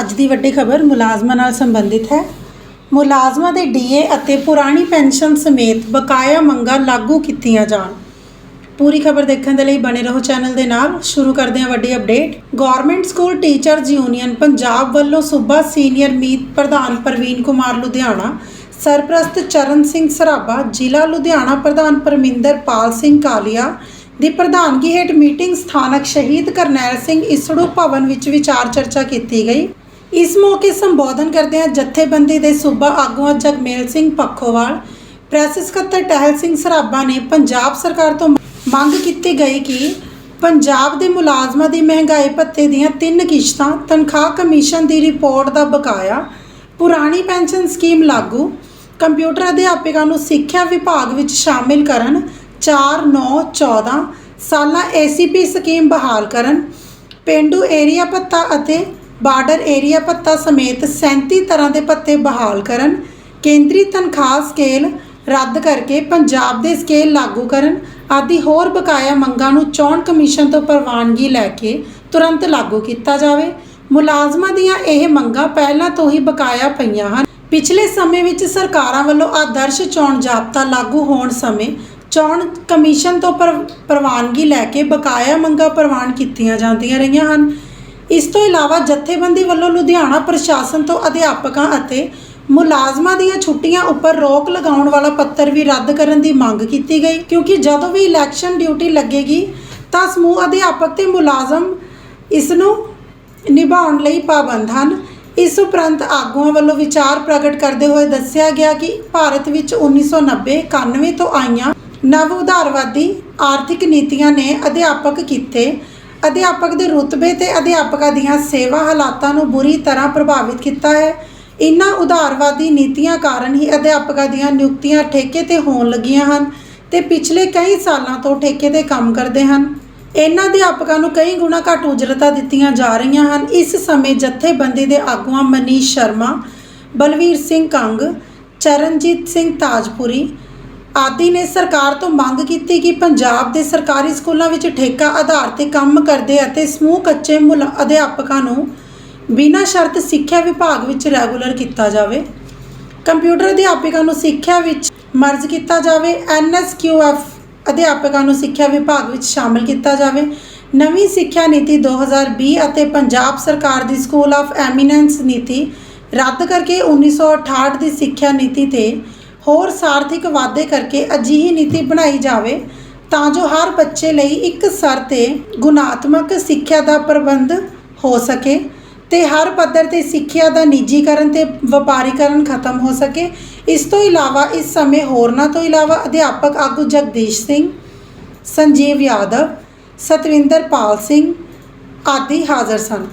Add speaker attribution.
Speaker 1: ਅੱਜ ਦੀ ਵੱਡੀ ਖਬਰ ਮੁਲਾਜ਼ਮਾਂ ਨਾਲ ਸੰਬੰਧਿਤ ਹੈ। ਮੁਲਾਜ਼ਮਾਂ ਦੇ ਡੀਏ ਅਤੇ ਪੁਰਾਣੀ ਪੈਨਸ਼ਨ ਸਮੇਤ ਬਕਾਇਆ ਮੰਗਾਂ ਲਾਗੂ ਕੀਤੀਆਂ ਜਾਣ। ਪੂਰੀ ਖਬਰ ਦੇਖਣ ਦੇ ਲਈ ਬਣੇ ਰਹੋ ਚੈਨਲ ਦੇ ਨਾਲ। ਸ਼ੁਰੂ ਕਰਦੇ ਹਾਂ ਵੱਡੀ update. Government school teachers union Punjab ਵੱਲੋਂ ਸੂਬਾ ਸੀਨੀਅਰ ਮੀਤ ਪ੍ਰਧਾਨ ਪ੍ਰਵੀਨ ਕੁਮਾਰ ਲੁਧਿਆਣਾ, ਸਰਪ੍ਰਸਤ ਚਰਨ ਸਿੰਘ ਸਰਾਭਾ, ਜ਼ਿਲ੍ਹਾ ਲੁਧਿਆਣਾ ਪ੍ਰਧਾਨ ਪਰਮਿੰਦਰ ਪਾਲ ਸਿੰਘ ਕਾਲੀਆ ਦੀ ਪ੍ਰਧਾਨਗੀ ਹੇਠ ਮੀਟਿੰਗ ਸਥਾਨਕ ਸ਼ਹੀਦ ਕਰਨੈਲ ਸਿੰਘ ਇਸੜੂ ਭਵਨ ਵਿੱਚ ਵਿਚਾਰ ਚਰਚਾ ਕੀਤੀ ਗਈ। ਇਸ ਮੌਕੇ ਸੰਬੋਧਨ ਕਰਦਿਆਂ ਜਥੇਬੰਦੀ ਦੇ ਸੂਬਾ ਆਗੂਆਂ ਜਗਮੇਲ ਸਿੰਘ ਪੱਖੋਵਾਲ, ਪ੍ਰੈਸ ਸਕੱਤਰ ਟਹਿਲ ਸਿੰਘ ਸਰਾਭਾ ਨੇ ਪੰਜਾਬ ਸਰਕਾਰ ਤੋਂ ਮੰਗ ਕੀਤੀ ਗਈ ਕਿ ਪੰਜਾਬ ਦੇ ਮੁਲਾਜ਼ਮਾਂ ਦੀ ਮਹਿੰਗਾਈ ਭੱਤੇ ਦੀਆਂ ਤਿੰਨ ਕਿਸ਼ਤਾਂ, ਤਨਖਾਹ ਕਮਿਸ਼ਨ ਦੀ ਰਿਪੋਰਟ ਦਾ ਬਕਾਇਆ, ਪੁਰਾਣੀ ਪੈਨਸ਼ਨ ਸਕੀਮ ਲਾਗੂ, ਕੰਪਿਊਟਰ ਅਧਿਆਪਕਾਂ ਨੂੰ ਸਿੱਖਿਆ ਵਿਭਾਗ ਵਿੱਚ ਸ਼ਾਮਿਲ ਕਰਨ 4 9 14 ਸਾਲਾ ACP ਸਕੀਮ ਬਹਾਲ ਕਰਨ, ਪਿੰਡੂ ਏਰੀਆ ਭੱਤਾ ਅਤੇ ਬਾਰਡਰ ਏਰੀਆ ਭੱਤਾ ਸਮੇਤ 37 ਤਰ੍ਹਾਂ ਦੇ ਭੱਤੇ ਬਹਾਲ ਕਰਨ, ਕੇਂਦਰੀ ਤਨਖਾਹ ਸਕੇਲ ਰੱਦ ਕਰਕੇ ਪੰਜਾਬ ਦੇ ਸਕੇਲ ਲਾਗੂ ਕਰਨ ਆਦਿ ਹੋਰ ਬਕਾਇਆ ਮੰਗਾਂ ਨੂੰ ਚੋਣ ਕਮਿਸ਼ਨ ਤੋਂ ਪ੍ਰਵਾਨਗੀ ਲੈ ਕੇ ਤੁਰੰਤ ਲਾਗੂ ਕੀਤਾ ਜਾਵੇ। ਮੁਲਾਜ਼ਮਾਂ ਦੀਆਂ ਇਹ ਮੰਗਾਂ ਪਹਿਲਾਂ ਤੋਂ ਹੀ ਬਕਾਇਆ ਪਈਆਂ ਹਨ। ਪਿਛਲੇ ਸਮੇਂ ਵਿੱਚ ਸਰਕਾਰਾਂ ਵੱਲੋਂ ਆਦਰਸ਼ ਚੋਣ ਜਾਬਤਾ ਲਾਗੂ ਹੋਣ ਸਮੇਂ ਚੋਣ ਕਮਿਸ਼ਨ ਤੋਂ ਪਰ- ਪ੍ਰਵਾਨਗੀ ਲੈ ਕੇ ਬਕਾਇਆ ਮੰਗਾਂ ਪ੍ਰਵਾਨ ਕੀਤੀਆਂ ਜਾਂਦੀਆਂ ਰਹੀਆਂ ਹਨ। ਇਸ ਤੋਂ ਇਲਾਵਾ ਜਥੇਬੰਦੀ ਵੱਲੋਂ ਲੁਧਿਆਣਾ ਪ੍ਰਸ਼ਾਸਨ ਤੋਂ ਅਧਿਆਪਕਾਂ ਅਤੇ ਮੁਲਾਜ਼ਮਾਂ ਦੀਆਂ ਛੁੱਟੀਆਂ ਉੱਪਰ ਰੋਕ ਲਗਾਉਣ ਵਾਲਾ ਪੱਤਰ ਵੀ ਰੱਦ ਕਰਨ ਦੀ ਮੰਗ ਕੀਤੀ ਗਈ। ਕਿਉਂਕਿ ਜਦੋਂ ਵੀ ਇਲੈਕਸ਼ਨ ਡਿਊਟੀ ਲੱਗੇਗੀ, ਤਾਂ ਸਮੂਹ ਅਧਿਆਪਕ ਤੇ ਮੁਲਾਜ਼ਮ ਇਸ ਨੂੰ ਨਿਭਾਉਣ ਲਈ ਪਾਬੰਦ ਹਨ। ਇਸ ਉਪਰੰਤ ਆਗੂਆਂ ਵੱਲੋਂ ਵਿਚਾਰ ਪ੍ਰਗਟ ਕਰਦੇ ਹੋਏ ਦੱਸਿਆ ਗਿਆ ਕਿ ਭਾਰਤ ਵਿੱਚ 1990 91 ਤੋਂ ਆਈਆਂ ਨਵ ਉਦਾਰਵਾਦੀ ਆਰਥਿਕ ਨੀਤੀਆਂ ਨੇ ਅਧਿਆਪਕ ਕੀਤੇ ਅਧਿਆਪਕ ਦੇ ਰੁਤਬੇ ਤੇ ਅਧਿਆਪਕਾਂ ਦੀਆਂ ਸੇਵਾ ਹਾਲਾਤਾਂ ਨੂੰ ਬੁਰੀ ਤਰ੍ਹਾਂ ਪ੍ਰਭਾਵਿਤ ਕੀਤਾ ਹੈ। ਇਨ੍ਹਾਂ ਉਦਾਰਵਾਦੀ ਨੀਤੀਆਂ ਕਾਰਨ ਹੀ ਅਧਿਆਪਕਾਂ ਦੀਆਂ ਨਿਯੁਕਤੀਆਂ ਠੇਕੇ ਤੇ ਹੋਣ ਲੱਗੀਆਂ ਹਨ ਤੇ ਪਿਛਲੇ ਕਈ ਸਾਲਾਂ ਤੋਂ ਠੇਕੇ ਤੇ ਕੰਮ ਕਰਦੇ ਹਨ। ਇਹਨਾਂ ਅਧਿਆਪਕਾਂ ਨੂੰ ਕਈ ਗੁਣਾ ਘੱਟ ਉਜਰਤਾਂ ਦਿੱਤੀਆਂ ਜਾ ਰਹੀਆਂ ਹਨ। ਇਸ ਸਮੇਂ ਜਥੇਬੰਦੀ ਦੇ ਆਗੂਆਂ ਮਨੀਸ਼ ਸ਼ਰਮਾ, ਬਲਵੀਰ ਸਿੰਘ ਕੰਗ, ਚਰਨਜੀਤ ਸਿੰਘ ਤਾਜਪੁਰੀ ਆਦਿ ਨੇ ਸਰਕਾਰ ਤੋਂ ਮੰਗ ਕੀਤੀ ਕਿ ਪੰਜਾਬ ਦੇ ਸਰਕਾਰੀ ਸਕੂਲਾਂ ਵਿੱਚ ਠੇਕਾ ਆਧਾਰ ਤੇ ਕੰਮ ਕਰਦੇ ਅਤੇ ਸਮੂਹ ਕੱਚੇ ਮੁਲਾ, ਅਧਿਆਪਕਾਂ ਨੂੰ ਬਿਨਾਂ ਸ਼ਰਤ ਸਿੱਖਿਆ ਵਿਭਾਗ ਵਿੱਚ ਰੈਗੂਲਰ ਕੀਤਾ ਜਾਵੇ। ਕੰਪਿਊਟਰ ਅਧਿਆਪਕਾਂ ਨੂੰ ਸਿੱਖਿਆ ਵਿੱਚ ਮਰਜ ਕੀਤਾ ਜਾਵੇ। ਐਨਐਸਕਿਊਐਫ ਅਧਿਆਪਕਾਂ ਨੂੰ ਸਿੱਖਿਆ ਵਿਭਾਗ ਵਿੱਚ ਸ਼ਾਮਲ ਕੀਤਾ ਜਾਵੇ। ਨਵੀਂ ਸਿੱਖਿਆ ਨੀਤੀ 2020 ਅਤੇ ਪੰਜਾਬ ਸਰਕਾਰ ਦੀ ਸਕੂਲ ਆਫ ਐਮੀਨੈਂਸ ਨੀਤੀ ਰੱਦ ਕਰਕੇ 1968 ਦੀ ਸਿੱਖਿਆ ਨੀਤੀ ਤੇ ਹੋਰ ਸਾਰਥਿਕ ਵਾਅਦੇ ਕਰਕੇ ਅਜਿਹੀ ਨੀਤੀ ਬਣਾਈ ਜਾਵੇ, ਤਾਂ ਜੋ ਹਰ ਬੱਚੇ ਲਈ ਇੱਕ ਸਰ ਤੇ ਗੁਣਾਤਮਕ ਸਿੱਖਿਆ ਦਾ ਪ੍ਰਬੰਧ ਹੋ ਸਕੇ ਤੇ ਹਰ ਪੱਧਰ ਤੇ ਸਿੱਖਿਆ ਦਾ ਨਿੱਜੀਕਰਨ ਤੇ ਵਪਾਰੀਕਰਨ ਖਤਮ ਹੋ ਸਕੇ। ਇਸ ਤੋਂ ਇਲਾਵਾ ਇਸ ਸਮੇਂ ਹੋਰਨਾਂ ਤੋਂ ਇਲਾਵਾ ਅਧਿਆਪਕ ਆਗੂ ਜਗਦੀਸ਼ ਸਿੰਘ, ਸੰਜੀਵ ਯਾਦਵ, ਸਤਵਿੰਦਰ ਪਾਲ ਸਿੰਘ ਆਦਿ ਹਾਜ਼ਰ ਸਨ।